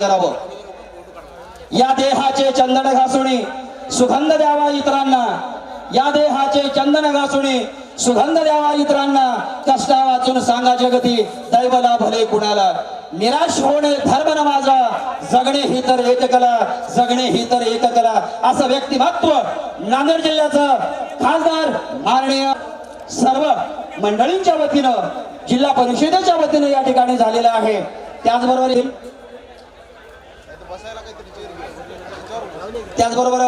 करावं. या देहाचे चंदन घासुणी सुगंध द्यावा इतरांना. या देहाचे चंदन घासुणी सुगंध द्यावा इतरांना. कष्टा वाचून सांगा जगती दैवला भले कुणाला. निराश होणे धर्म न माझा. जगणे ही तर एक कला जगणे ही तर एक कला. असं व्यक्तिमत्व नांदेड जिल्ह्याचं खासदार माननीय सर्व मंडळींच्या वतीनं जिल्हा परिषदेच्या वतीनं या ठिकाणी झालेलं आहे. त्याचबरोबर त्याचबरोबर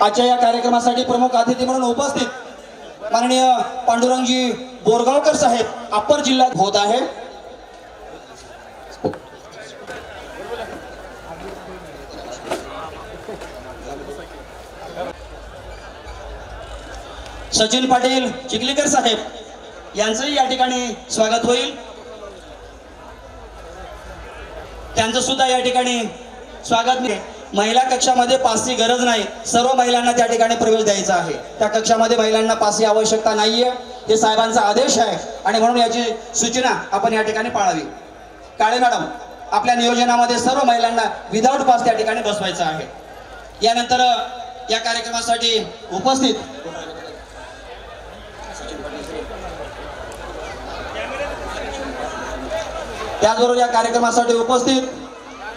आजच्या या कार्यक्रमासाठी प्रमुख अतिथी म्हणून उपस्थित माननीय पांडुरंगजी बोरगावकर साहेब अप्पर जिल्ह्यात होत आहे. सचिन पाटील चिखलीकर साहेब यांचंही या ठिकाणी स्वागत होईल. त्यांचं सुद्धा या ठिकाणी स्वागत नाही महिला कक्षामध्ये पासची गरज नाही. सर्व महिलांना त्या ठिकाणी प्रवेश द्यायचा आहे. त्या कक्षामध्ये महिलांना पासची आवश्यकता नाहीये. हे साहेबांचा आदेश आहे. आणि म्हणून याची सूचना आपण या ठिकाणी पाळावी. काळे मॅडम आपल्या नियोजनामध्ये सर्व महिलांना विदाऊट पास त्या ठिकाणी बसवायचं आहे. यानंतर या कार्यक्रमासाठी उपस्थित त्याचबरोबर या कार्यक्रमासाठी उपस्थित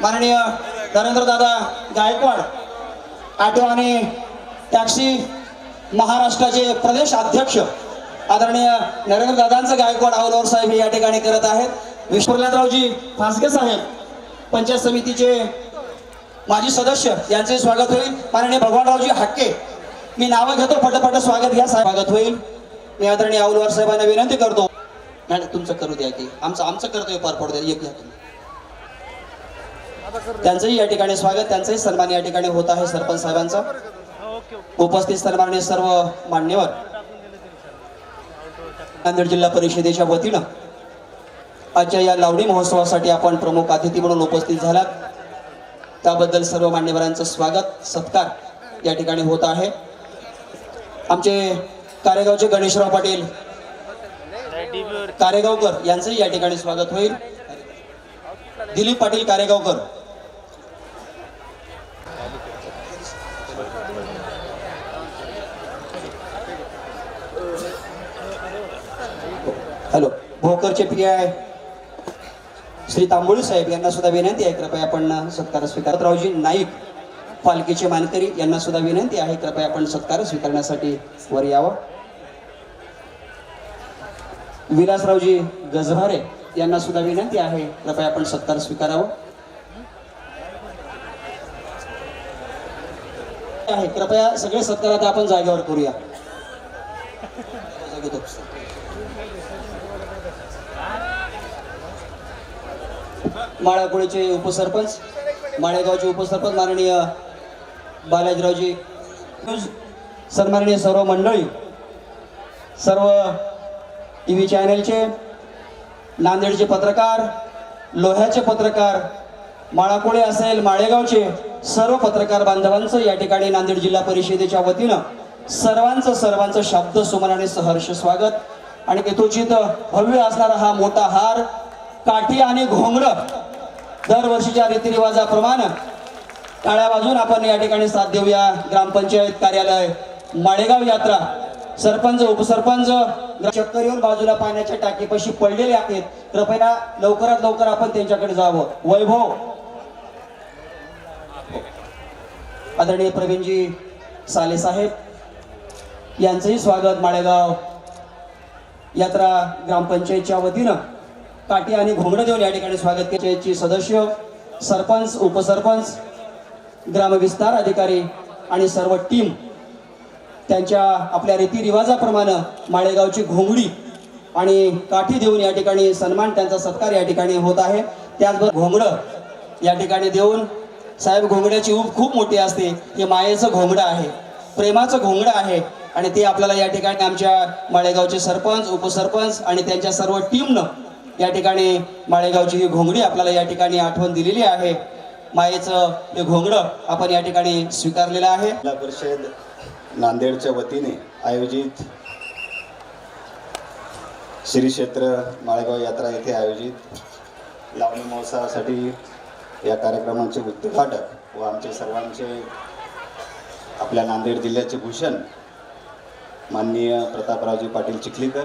माननीय नरेंद्र दादा गायकवाड ऑटो आणि टॅक्सी महाराष्ट्राचे प्रदेश अध्यक्ष आदरणीय नरेंद्र दादांचं गायकवाड आवलोर साहेब हे या ठिकाणी करत आहेत. विश्वनाथरावजी फासगे साहेब पंचायत समितीचे माजी सदस्य यांचे स्वागत होईल. माननीय भगवानरावजी हक्के मी नावं घेतो फटाफट स्वागत घ्या स्वागत होईल. मी आदरणीय आवलोर साहेबांना विनंती करतो. नाही तुमचं करू द्या की. आमचं आमचं कर्तव्य पार पडू द्या. एक घ्या तुम्ही. त्यांचंही या ठिकाणी स्वागत त्यांचंही सन्मान या ठिकाणी होत आहे सरपंच साहेबांचा. उपस्थित सन्माननीय सर्व मान्यवर. नांदेड जिल्हा परिषदेच्या वतीनं आजच्या या लावणी महोत्सवासाठी आपण प्रमुख अतिथी म्हणून उपस्थित झालात. त्याबद्दल सर्व मान्यवरांचं स्वागत सत्कार या ठिकाणी होत आहे. आमचे कारेगावचे गणेशराव पाटील कारेगावकर यांचंही या ठिकाणी स्वागत होईल. दिलीप पाटील कारेगावकर. हॅलो भोकरचे पी आय श्री तांबोळी साहेब यांना सुद्धा विनंती आहे. कृपया आपण सत्कार स्वीकार रावजी नाईक पालखीचे मानकरी यांना सुद्धा विनंती आहे. कृपया आपण सत्कार स्वीकारण्यासाठी वर यावं. विलासरावजी गजभारे यांना सुद्धा विनंती आहे. कृपया आपण सत्कार स्वीकारावं. आहे. कृपया सगळे सत्कार आता आपण जागेवर करूया. माळापुळीचे उपसरपंच माळेगावचे उपसरपंच माननीय बालाजीरावजी सन्माननीय सर्व मंडळी सर्व टी व्ही चॅनलचे नांदेडचे पत्रकार लोह्याचे पत्रकार माळाकोळे असेल माळेगावचे सर्व पत्रकार बांधवांचं या ठिकाणी नांदेड जिल्हा परिषदेच्या वतीनं सर्वांचं सर्वांचं शब्द सुमन आणि सहर्ष स्वागत. आणि यथोचित भव्य असणारा हा मोठा हार काठी आणि घोंगड दरवर्षीच्या रीतिरिवाजाप्रमाणे टाळ्या वाजून आपण या ठिकाणी साथ देऊया. ग्रामपंचायत कार्यालय माळेगाव यात्रा. सरपंच उपसरपंच चक्कर येऊन बाजूला पाण्याच्या टाकीपाशी पडलेले आहेत. कृपया लवकरात लवकर आपण त्यांच्याकडे जावं. वैभव. आदरणीय प्रवीणजी साले साहेब यांचंही स्वागत माळेगाव यात्रा ग्रामपंचायतच्या वतीनं काठी आणि घोंगडं देऊन या ठिकाणी स्वागत पंचायतची सदस्य सरपंच उपसरपंच ग्रामविस्तार अधिकारी आणि सर्व टीम त्यांच्या आपल्या रीतिरिवाजाप्रमाणे माळेगावची घोंगडी आणि काठी देऊन या ठिकाणी सन्मान त्यांचा सत्कार या ठिकाणी होत आहे. त्याचबरोबर घोंगडं या ठिकाणी देऊन साहेब घोंगड्याची ऊब खूप मोठी असते. हे मायेचं घोंगडं आहे. प्रेमाचं घोंगडं आहे. आणि ते आपल्याला या ठिकाणी आमच्या माळेगावचे सरपंच उपसरपंच आणि त्यांच्या सर्व टीमनं या ठिकाणी माळेगावची ही घोंगडी आपल्याला या ठिकाणी आठवण दिलेली आहे. मायेचं हे घोंगडं आपण या ठिकाणी स्वीकारलेलं आहे. जिल्हा परिषद नांदेडच्या वतीने आयोजित श्री क्षेत्र माळेगाव यात्रा येथे आयोजित लावणी महोत्सवासाठी या कार्यक्रमाचे उद्घाटक व आमचे सर्वांचे आपल्या नांदेड जिल्ह्याचे भूषण माननीय प्रतापरावजी पाटील चिखलीकर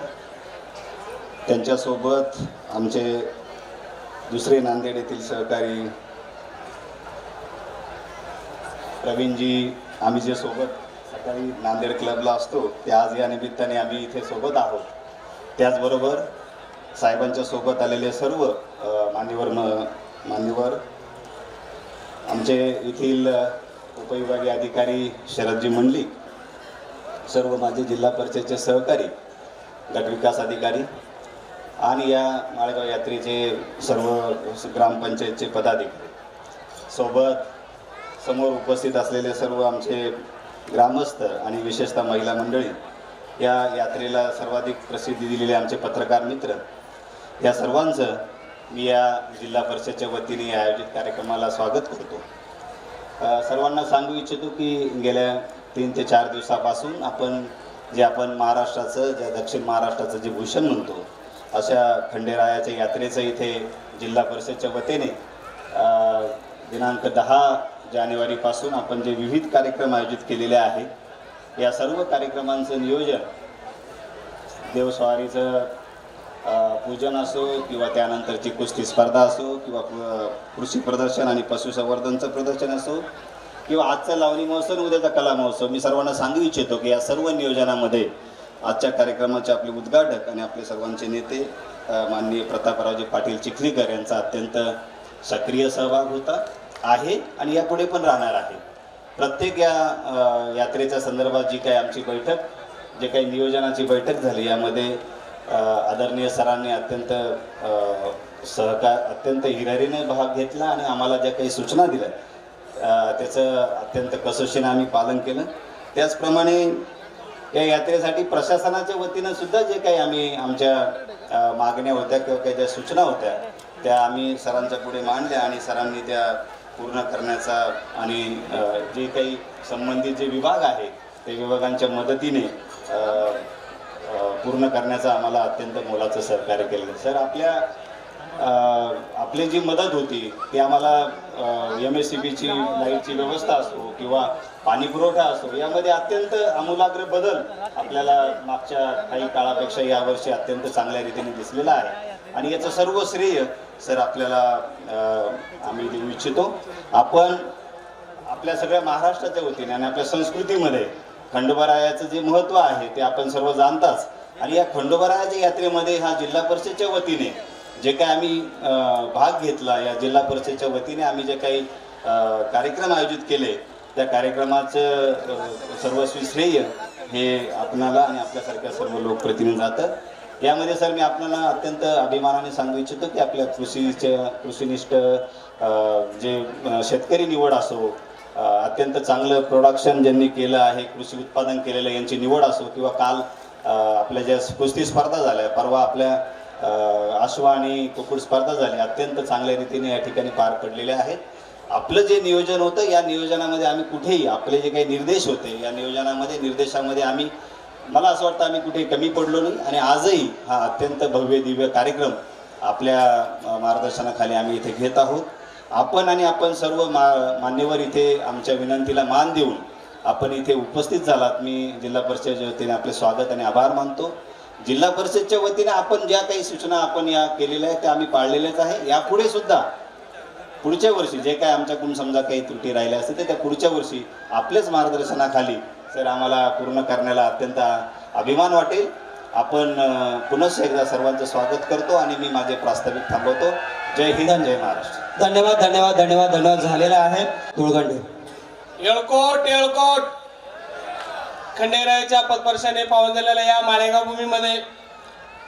त्यांच्यासोबत आमचे दुसरे नांदेड येथील सहकारी प्रवीणजी आम्ही जे सोबत सकाळी नांदेड क्लबला असतो ते आज या निमित्ताने आम्ही इथे सोबत आहोत. त्याचबरोबर साहेबांच्या सोबत आलेले सर्व मान्यवर म मान्यवर आमचे येथील उपविभागीय अधिकारी शरदजी मंडली सर्व माझे जिल्हा परिषदेचे सहकारी गटविकास अधिकारी आणि या माळेगाव यात्रेचे सर्व ग्रामपंचायतचे पदाधिकारी. सोबत समोर उपस्थित असलेले सर्व आमचे ग्रामस्थ आणि विशेषतः महिला मंडळी या यात्रेला सर्वाधिक प्रसिद्धी दिलेले आमचे पत्रकार मित्र. या सर्वांचं मी या जिल्हा परिषदच्या वतीने आयोजित कार्यक्रमाला स्वागत करतो. सर्वांना सांगू इच्छितो की गेल्या तीन ते चार दिवसापासून आपण जे आपण महाराष्ट्राचं ज्या दक्षिण महाराष्ट्राचं जे भूषण म्हणतो अशा खंडेरायाच्या यात्रेचं इथे जिल्हा परिषदच्या वतीने दिनांक दहा जानेवारीपासून आपण जे विविध कार्यक्रम आयोजित केलेले आहे या सर्व कार्यक्रमांचं नियोजन देवस्वारीचं पूजन असो किंवा त्यानंतरची कुस्ती स्पर्धा असो किंवा कृषी प्रदर्शन आणि पशुसंवर्धनचं प्रदर्शन असो किंवा आजचा लावणी महोत्सव उद्याचा कला महोत्सव मी सर्वांना सांगू इच्छितो की या सर्व नियोजनामध्ये आजच्या कार्यक्रमाचे आपले उद्घाटक आणि आपले सर्वांचे नेते माननीय प्रतापरावजी पाटील चिखलीकर यांचा अत्यंत सक्रिय सहभाग होता. आहे आणि यापुढे पण राहणार आहे. प्रत्येक या यात्रेच्या संदर्भात जी काही आमची बैठक जे काही नियोजनाची बैठक झाली यामध्ये आदरणीय सरांनी अत्यंत सहकार अत्यंत हिरारीने भाग घेतला आणि आम्हाला ज्या काही सूचना दिल्या त्याचं अत्यंत कसोशीनं आम्ही पालन केलं. त्याचप्रमाणे या यात्रेसाठी प्रशासनाच्या वतीनं सुद्धा जे काही आम्ही आमच्या मागण्या होत्या किंवा काही ज्या सूचना होत्या त्या आम्ही सरांच्या पुढे मांडल्या आणि सरांनी त्या पूर्ण करण्याचा आणि जे काही संबंधित जे विभाग आहे ते विभागांच्या मदतीने पूर्ण करण्याचा आम्हाला अत्यंत मोलाचं सहकार्य केलं सर आपल्या आपली जी मदत होती ती आम्हाला एम एस सी बीची लाईटची व्यवस्था असो किंवा पाणी पुरवठा असो यामध्ये अत्यंत आमूलाग्र बदल आपल्याला मागच्या काही काळापेक्षा यावर्षी अत्यंत चांगल्या रीतीने दिसलेला आहे. आणि याचं सर्व श्रेय सर आपल्याला आम्ही देऊ इच्छितो. आपण आपल्या सगळ्या महाराष्ट्राच्या वतीने आणि आपल्या संस्कृतीमध्ये खंडोबारायाचं जे महत्त्व आहे ते आपण सर्व जाणताच. आणि या खंडोबारायाच्या यात्रेमध्ये हा जिल्हा परिषदच्या वतीने जे काही आम्ही भाग घेतला या जिल्हा परिषदच्या वतीने आम्ही जे काही कार्यक्रम आयोजित केले त्या कार्यक्रमाचं सर्वस्वी श्रेय हे आपणाला आणि आपल्यासारख्या सर्व लोकप्रतिनिधी जातं. यामध्ये सर मी आपल्याला अत्यंत अभिमानाने सांगू इच्छितो की आपल्या कृषीच्या कृषीनिष्ठ जे शेतकरी निवड असो अत्यंत चांगलं प्रोडक्शन ज्यांनी केलं आहे कृषी उत्पादन केलेलं यांची निवड असो किंवा काल आपल्या ज्या कुस्ती स्पर्धा झाल्या परवा आपल्या आश्वा आणि कुकुड स्पर्धा झाली अत्यंत चांगल्या रीतीने या ठिकाणी पार पडलेल्या आहेत. आपलं जे नियोजन होतं या नियोजनामध्ये आम्ही कुठेही आपले जे काही निर्देश होते या नियोजनामध्ये निर्देशामध्ये आम्ही मला असं वाटतं आम्ही कुठे कमी पडलो नाही आणि आजही हा अत्यंत भव्य दिव्य कार्यक्रम आपल्या मार्गदर्शनाखाली आम्ही इथे घेत आहोत. आपण आणि आपण सर्व मा मान्यवर इथे आमच्या विनंतीला मान देऊन आपण इथे उपस्थित झालात. मी जिल्हा परिषदेच्या वतीने आपले स्वागत आणि आभार मानतो. जिल्हा परिषदच्या वतीने आपण ज्या काही सूचना आपण या केलेल्या आहेत त्या आम्ही पाळलेल्याच आहे. यापुढे सुद्धा पुढच्या वर्षी जे काय आमच्याकडून समजा काही त्रुटी राहिल्या असतील तर त्या पुढच्या वर्षी आपल्याच मार्गदर्शनाखाली सर आम्हाला पूर्ण करण्याला अत्यंत अभिमान वाटेल. आपण अं, पुनश्च एकदा सर्वांचं स्वागत करतो आणि मी माझे प्रास्ताविक थांबवतो. जय हिंद जय महाराष्ट्र. धन्यवाद धन्यवाद धन्यवाद. धन्यवाद झालेला आहे तुळगंडे येळकोट येळकोट. खंडेरायाच्या पदपर्शाने पावन झालेल्या या माळेगाव भूमीमध्ये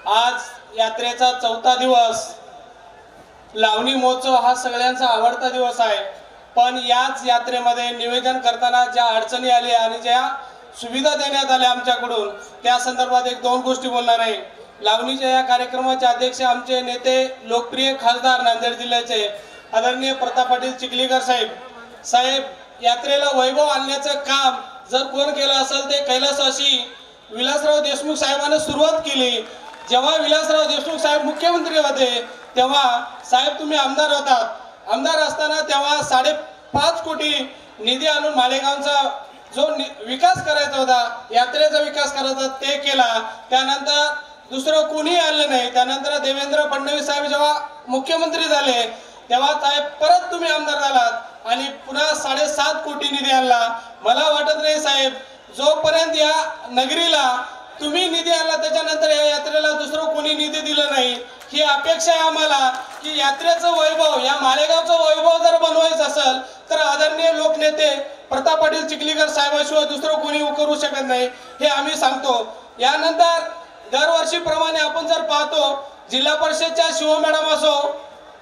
आज यात्रेचा चौथा दिवस लावणी महोत्सव हा सगळ्यांचा आवडता दिवस आहे. पण याच यात्रेमध्ये निवेदन करताना ज्या अडचणी आल्या आणि ज्या सुविधा देण्यात आल्या आमच्याकडून त्या संदर्भात एक दोन गोष्टी बोलणार आहे. लावणीच्या या कार्यक्रमाचे अध्यक्ष आमचे नेते लोकप्रिय खासदार नांदेड जिल्ह्याचे आदरणीय प्रताप पाटील चिखलीकर साहेब. साहेब यात्रेला वैभव आणण्याचं काम जर कोण केलं असेल ते कैलासवासी विलासराव देशमुख साहेबांनी सुरुवात केली. जेव्हा विलासराव देशमुख साहेब मुख्यमंत्री होते तेव्हा साहेब तुम्ही आमदार होतात. आमदार असताना तेव्हा साडे पाच कोटी निधी आणून मालेगावचा जो नि- विकास करायचा होता यात्रेचा विकास करायचा ते केला. त्यानंतर दुसरं कोणी आलं नाही. त्यानंतर देवेंद्र फडणवीस साहेब जेव्हा मुख्यमंत्री झाले तेव्हा साहेब परत तुम्ही आमदार झालात आणि पुन्हा साडेसात कोटी निधी आणला. मला वाटत नाही साहेब जोपर्यंत या नगरीला तुम्ही निधी आणला त्याच्यानंतर या यात्रेला दुसरं कोणी निधी दिलं नाही. ही अपेक्षा आहे आम्हाला की यात्रेचं वैभव या मालेगावचं वैभव जर बनवायचं असेल तर आदरणीय लोकनेते प्रताप पाटील चिखलीकर साहेबाशिवाय दुसरं कोणी करू शकत नाही हे आम्ही सांगतो. यानंतर दरवर्षीप्रमाणे आपण जर पाहतो जिल्हा परिषदच्या शिव मॅडम असो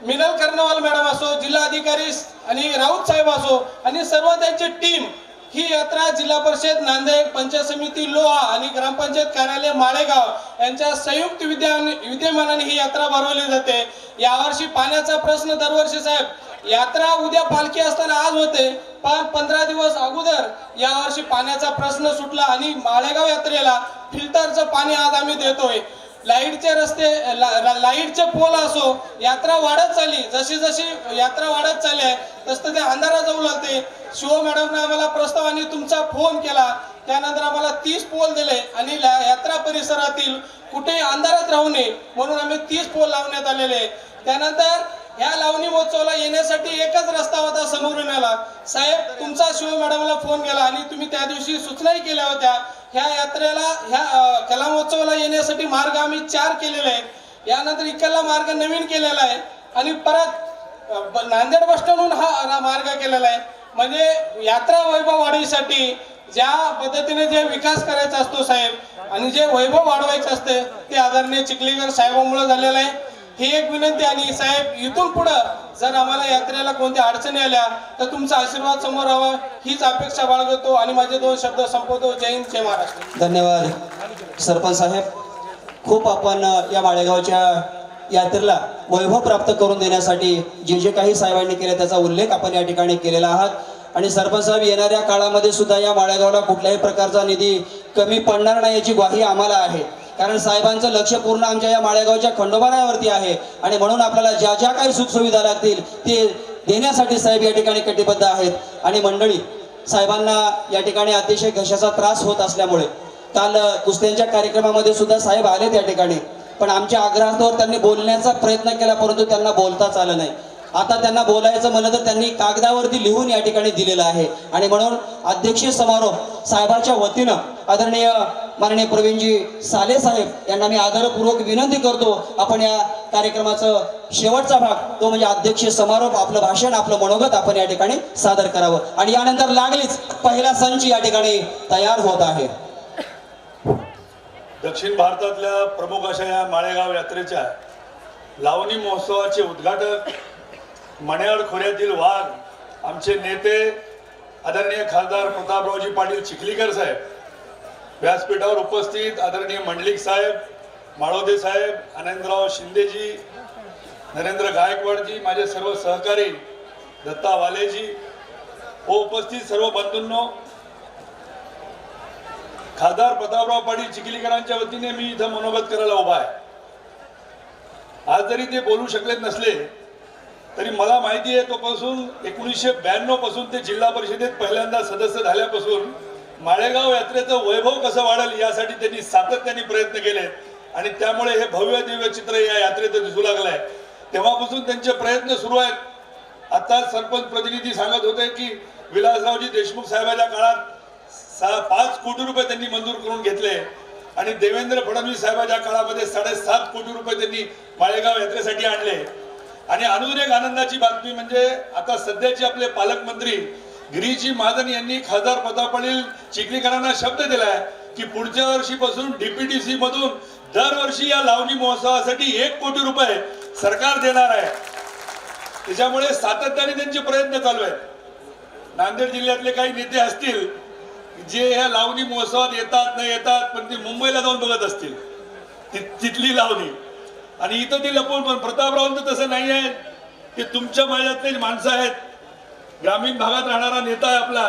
मिनल कर्णवाल मॅडम असो जिल्हाधिकारी आणि राऊत साहेब असो आणि सर्व त्यांची टीम ही यात्रा जिल्हा परिषद नांदेड पंचायत समिती लोहा आणि ग्रामपंचायत कार्यालय माळेगाव यांच्या संयुक्त विद्या विद्यमानाने ही यात्रा भरवली जाते. यावर्षी पाण्याचा प्रश्न दरवर्षी साहेब यात्रा उद्या पालखी असताना आज होते पण पंधरा दिवस अगोदर यावर्षी पाण्याचा प्रश्न सुटला आणि माळेगाव यात्रेला फिल्टरचं पाणी आज आम्ही देतोय. लाईटचे रस्ते ला- ला- लाईटचे पोल असो यात्रा वाढत चालली. जशी जशी यात्रा वाढत चालली आहे तसं ते अंधारा जाऊ लागते. शिव मॅडमने आम्हाला प्रस्ताव आणि तुमचा फोन केला. त्यानंतर आम्हाला तीस पोल दिले आणि ला- यात्रा परिसरातील कुठेही अंधारात राहू नये म्हणून आम्ही तीस पोल लावण्यात आलेले. त्यानंतर ह्या लावणी महोत्सवाला येण्यासाठी एकच रस्ता होता समोरून याला साहेब तुमचा शिव मॅडमला फोन केला आणि तुम्ही त्या दिवशी सूचनाही केल्या होत्या. ह्या यात्रेला ह्या कला महोत्सवाला येण्यासाठी मार्ग आम्ही चार केलेले आहेत. यानंतर इकडला मार्ग नवीन केलेला आहे. आणि परत ब- नांदेड बस स्टँडहून हा हा मार्ग केलेला आहे. म्हणजे यात्रा वैभव वाढीसाठी ज्या पद्धतीने जे विकास करायचा असतो साहेब आणि जे वैभव वाढवायचं असते ते आदरणीय चिखलीकर साहेबांमुळे झालेलं आहे. ही एक विनंती आणि साहेब इथून पुढं जर आम्हाला यात्रेला कोणत्या अडचणी आल्या तर तुमचा आशीर्वाद समोर हवा. हीच अपेक्षा बाळगतो आणि माझे दोन शब्द संपवतो. जय हिंद जय महाराष्ट्र. धन्यवाद. सरपंच साहेब खूप आपण या माळेगावच्या यात्रेला वैभव प्राप्त करून देण्यासाठी जे जे काही साहेबांनी केले त्याचा उल्लेख आपण या ठिकाणी केलेला आहात. आणि सरपंच साहेब येणाऱ्या काळामध्ये सुद्धा या माळेगावला कुठल्याही प्रकारचा निधी कमी पडणार नाही याची ग्वाही आम्हाला आहे. कारण साहेबांचं लक्ष पूर्ण आमच्या या माळेगावच्या खंडोबारावरती आहे. आणि म्हणून आपल्याला ज्या ज्या काही सुखसुविधा लागतील ते देण्यासाठी साहेब या ठिकाणी कटिबद्ध आहेत. आणि मंडळी साहेबांना या ठिकाणी अतिशय घशाचा त्रास होत असल्यामुळे काल कुस्त्यांच्या कार्यक्रमामध्ये सुद्धा साहेब आले त्या ठिकाणी. पण आमच्या आग्रहावर त्यांनी बोलण्याचा प्रयत्न केला परंतु त्यांना बोलताच आलं नाही. आता त्यांना बोलायचं म्हणलं तर त्यांनी कागदावरती लिहून या ठिकाणी दिलेलं आहे. आणि म्हणून अध्यक्षीय समारोप साहेबांच्या वतीनं आदरणीय माननीय प्रवीणजी साले साहेब यांना मी आदरपूर्वक विनंती करतो आपण या कार्यक्रमाचं शेवटचा भाग तो म्हणजे अध्यक्षीय समारोप आपलं भाषण आपलं मनोगत आपण या ठिकाणी सादर करावं. आणि यानंतर लागलीच पहिला संच या ठिकाणी तयार होत आहे. दक्षिण भारतातल्या प्रमुख अशा या माळेगाव यात्रेच्या लावणी महोत्सवाचे उद्घाटक मण्याड खोऱ्यातील वाघ आमचे नेते आदरणीय खासदार प्रतापरावजी पाटील चिखलीकर साहेब व्यासपीठावर उपस्थित आदरणीय मंडलिक साहेब माळोदे साहेब आनंदराव शिंदेजी नरेंद्र गायकवाडजी माझे सर्व सहकारी दत्ता वालेजी व उपस्थित सर्व बंधूंनो खासदार प्रतापराव पाटील चिखलीकरांच्या वतीने मी इथं मनोगत करायला उभा आहे. आज जरी ते बोलू शकलेच नसले तरी मला माहिती आहे तोपासून एकोणीसशे ब्याण्णवपासून ते जिल्हा परिषदेत पहिल्यांदा सदस्य झाल्यापासून माळेगाव यात्रेचं वैभव कसं वाढेल यासाठी त्यांनी सातत्याने प्रयत्न केले. आणि त्यामुळे हे भव्य दिव्य चित्र या यात्रेचं दिसू लागलं आहे तेव्हापासून त्यांचे प्रयत्न सुरू आहेत. आता सरपंच प्रतिनिधी सांगत होते की विलासरावजी देशमुख साहेबांच्या काळात सहा पाच कोटी रुपये त्यांनी मंजूर करून घेतले. आणि देवेंद्र फडणवीस साहेबांच्या काळामध्ये साडेसात कोटी रुपये त्यांनी माळेगाव यात्रेसाठी आणले. आणि अजून एक आनंदाची बातमी म्हणजे आता सध्याचे आपले पालकमंत्री गिरीजी महाजन यांनी खासदार पदापडील चिखलीकरांना शब्द दिलाय की पुढच्या वर्षीपासून डीपीटीसी मधून दरवर्षी या लावणी महोत्सवासाठी एक कोटी रुपये सरकार देणार आहे. त्याच्यामुळे सातत्याने त्यांचे प्रयत्न चालू आहेत. नांदेड जिल्ह्यातले काही नेते असतील जे ह्या लावणी महोत्सवात येतात न येतात पण ते मुंबईला जाऊन बघत असतील. तिथली लावणी. आणि इथं ते लपवून पण प्रतापरावांचं तसं नाही आहे. ते तुमच्या माझ्यातले माणसं आहेत. ग्रामीण भागात राहणारा नेता आहे आपला.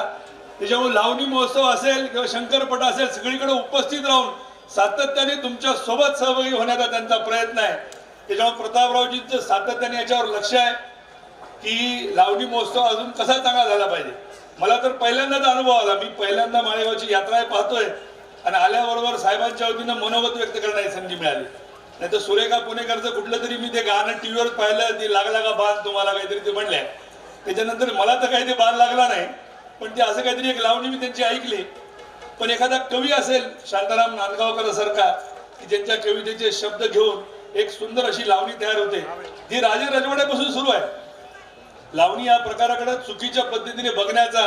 त्याच्यामुळे लावणी महोत्सव असेल किंवा शंकरपट असेल सगळीकडे उपस्थित राहून सातत्याने तुमच्यासोबत सहभागी होण्याचा त्यांचा प्रयत्न आहे. त्याच्यामुळे प्रतापरावजींचं सातत्याने याच्यावर लक्ष आहे की लावणी महोत्सव अजून कसा चांगला झाला पाहिजे. मला तर पहिल्यांदाच अनुभव आला. मी पहिल्यांदा माळेगावची यात्रा पाहतोय आणि आल्याबरोबर साहेबांच्या वतीनं मनोगत व्यक्त करण्याची संधी मिळाली. नाही तर सुरेखा पुणेकरचं कुठलं तरी मी ते गाणं टीव्हीवर पाहिलं ती लागला का बाण तुम्हाला काहीतरी ते म्हणले. त्याच्यानंतर मला तर काही ते बाल लागला नाही पण ते असं काहीतरी एक लावणी मी त्यांची ऐकली. पण एखादा कवी असेल शांताराम नांदगावकर सारखा की ज्यांच्या कवितेचे शब्द घेऊन एक सुंदर अशी लावणी तयार होते. ती राजे राजवाड्यापासून सुरू आहे. लावणी या प्रकाराकडे चुकीच्या पद्धतीने बघण्याचा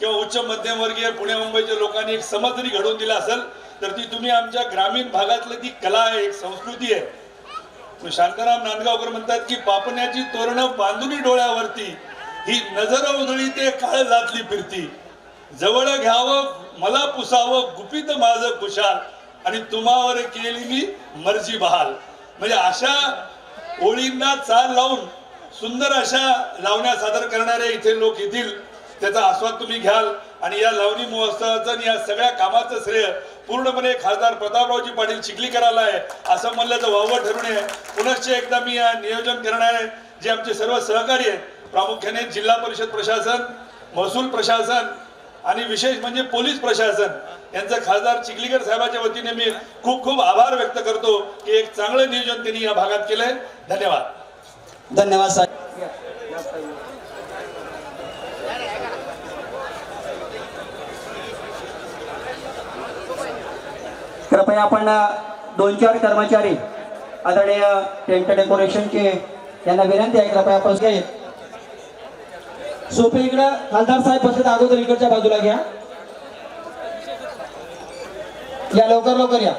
किंवा उच्च मध्यमवर्गीय पुणे मुंबईच्या लोकांनी एक समज जरी घडवून दिला असेल तर ती तुम्ही आमच्या ग्रामीण भागातली ती कला आहे एक संस्कृती आहे. शांताराम नांदगावकर म्हणतात की पापण्याची तोरणं बांधुनी डोळ्यावरती. ही नजर उधळी ते काळ लातली फिरती. जवळ घ्यावं मला पुसावं गुपित माझं कुशाल. आणि तुम्हावर केली मी मर्जी बहाल. म्हणजे अशा ओळींना चाल लावून सुंदर अशा लावण्या सादर करणारे इथे लोक येतील त्याचा आस्वाद तुम्ही घ्याल. आणि या लावणी महोत्सवाचं आणि या सगळ्या कामाचं श्रेय पूर्णपणे खासदार प्रतापरावजी पाटील चिखलीकराला आहे. असं म्हणल्याचं वावं ठरू नये पुनश्च एकदा मी या नियोजन करणारे जे आमचे सर्व सहकारी आहेत प्रामुख्याने जिल्हा परिषद प्रशासन महसूल प्रशासन आणि विशेष म्हणजे पोलीस प्रशासन यांचं खासदार चिखलीकर साहेबांच्या वतीने मी खूप खूप आभार व्यक्त करतो की एक चांगलं नियोजन त्यांनी या भागात केलंय. धन्यवाद. धन्यवाद साहेब. कृपया आपण दोन चार कर्मचारी आदरणीय टेंट डेकोरेशनचे यांना विनंती आहे. कृपया आपण घ्या सोपे इकडं. खासदार साहेब बसले अगोदर इकडच्या बाजूला घ्या. या लवकर लवकर या.